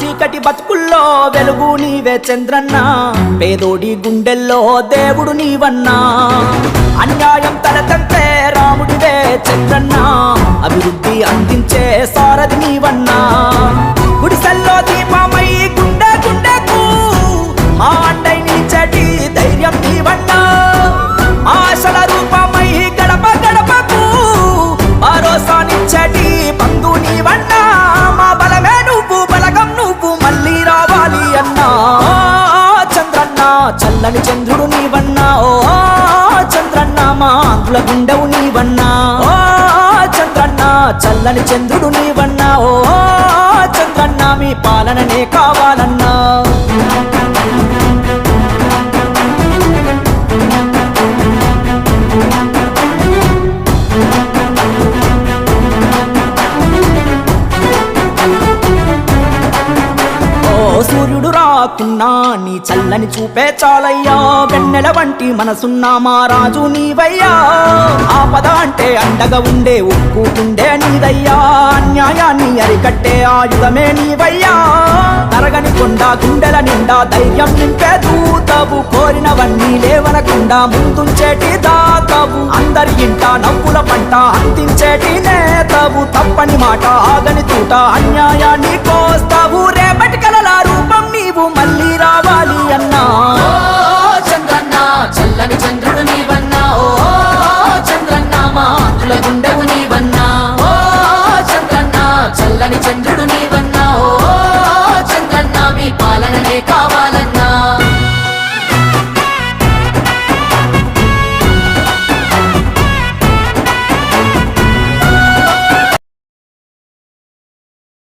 చీకటి బతుకుల్లో వెలుగు నీవే చంద్రన్న పేదోడి గుండెల్లో దేవుడు నీవన్నా. అందించే సారథి నీవన్నా. గుడిసెల్లో దీపమై గుండె గుండెకు మా అండై నిలిచటి ధైర్యం నీవన్నా. ఆశల రూపమై గడప గడపకు భరోసానిచ్చటి బంధు నీవన్నా. మా బలమే నువ్వు బలగం నువ్వు మళ్ళీ రావాలి అన్నా. చంద్రన్న చల్లని చంద్రుడు నీవన్నా. ఓ చంద్రన్న మా ఆంధ్రుల గుండెవు నీవన్నా. చల్లని చంద్రుడు నీవన్నా ఓ చంద్రన్న మీ పాలననే కావాలన్నా సూర్యుడు రాకున్నా నీ చల్లని చూపే చాలయ్యా. వెన్నెల వంటి మనసున్న మా రాజు నీవయ్యా. ఆపద అంటే అండగా ఉండే ఉక్కు నీదయ్యా. అన్యాయాన్ని అరికట్టే ఆయుధమే నీవయ్యా. తరగని కొండ గుండెల నిండా ధైర్యం నింపే దూతవు. కోరినవన్నీ లేవనకుండా ముందుంచేటి దాతవు. అందరి ఇంట నవ్వుల పంట అందించేటి నేతవు. తప్పని మాట ఆగని తూట అన్యాయాన్ని కోస్తావు. రేపటి గుండె